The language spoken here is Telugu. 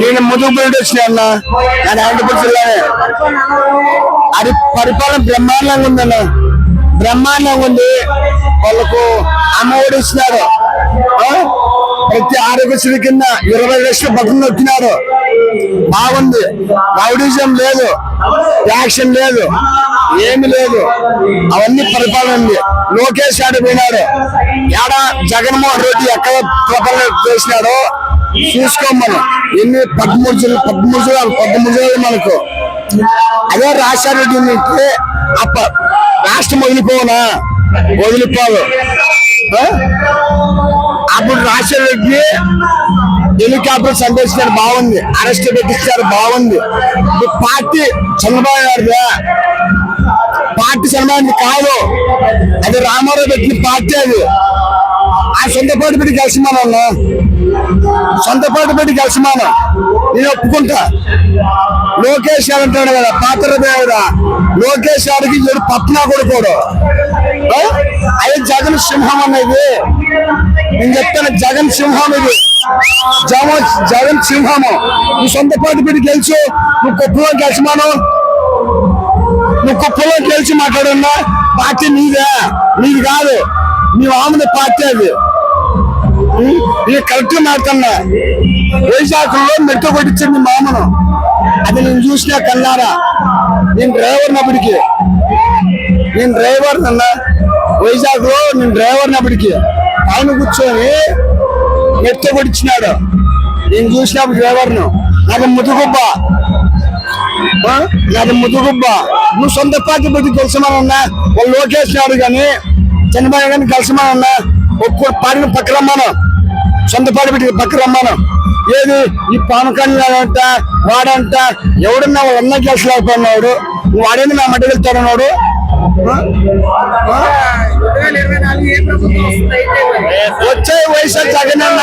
నేను ముదుగు నుండి వచ్చిన అన్న. నేను అనంతపురం జిల్లానే. అది పరిపాలన బ్రహ్మాండంగా ఉందన్న. బ్రహ్మాండంగా ఉంది. వాళ్ళకు అమ్మఒడి ఇచ్చినారు. ఆ? ప్రతి ఆరోగ్యశ్రీ కింద ఇరవై లక్షల బట్టలు వచ్చినారు బాగుంది. రౌడిజం లేదు. యాక్షన్ లేదు. ఏమి లేదు. అవన్నీ పరిపాలన లోకేష్ ఆడ పోయినాడు? ఏడ జగన్మోహన్ రెడ్డి ఎక్కడ ప్రపంచం చేసినాడో చూసుకోమను ఎన్ని పదమూడు జిల్లా పదమూడు జిల్లాలు పదమూడు జిల్లాలు మనకు. అదే రాజశేఖర రెడ్డి ఉంటే అప్ప రాష్ట్రం వదిలిపోనా? వదిలిపోదు. అప్పుడు రాజశేఖర రెడ్డి హెలికాప్టర్ సందర్శించారు బాగుంది. అరెస్ట్ పెట్టించారు. బాగుంది. పార్టీ చంద్రబాబు గారిదా? పార్టీ కాదు. అది రామారావు పెట్టిన పార్టీ అది. ఆ సొంత పార్టీ పెట్టి కలిసిమానన్నా సొంత పార్టీ పెట్టి కలిసిమానం నేను ఒప్పుకుంటా. లోకేష్ గారు అంటాడు కదా పాత్ర లోకేష్ గారికి ఏడు పట్నా కొడుకోడు. ఆ? అది జగన్ సింహం అనేది. నేను చెప్తాను జగన్ సింహం ఇది. జగన్ జగన్ సింహము. నువ్వు సొంత పార్టీ పెట్టి గెలిచు నువ్వు కుప్పలో గెలిచిమాను నువ్వు కుప్పలో గెలిచి మాట్లాడున్నా? పార్టీ నీదే. నీది కాదు. నీ ఆమెది పార్టీ అది. ఇది కరెక్ట్ మాట్లాడినా వైశాఖంలో మెట్టు కొట్టించింది మామను. అది నేను చూసినా కన్నారా? నేను డ్రైవర్ నప్పటికి నేను డ్రైవర్ అన్నా. వైజాగ్లో నేను డ్రైవర్ నప్పటికి ఆయన కూర్చొని మెట్టు కొట్టించినాడు. నేను చూసినప్పుడు డ్రైవర్ను. నాకు ముదుగుబ్బ ఆ? నాది ముదుగుబ్బ. నువ్వు సొంత పార్టీ పెట్టి కలిసిమానన్నా వాళ్ళు లోకేష్ నాయుడు కానీ చంద్రబాబు గారిని కలిసిమానన్నా ఒక్కో పార్టీని పక్క రమ్మాను. సొంత పార్టీ పెట్టి పక్క రమ్మాను. ఏది? ఈ పవన్ కళ్యాణ్ అంట వాడంట ఎవడన్నా వాళ్ళన్నా కలిసి లేకపోయినాడు వాడేది నా మట్టి వెళ్తాడన్నాడు వచ్చే వయసు జగన్ అన్న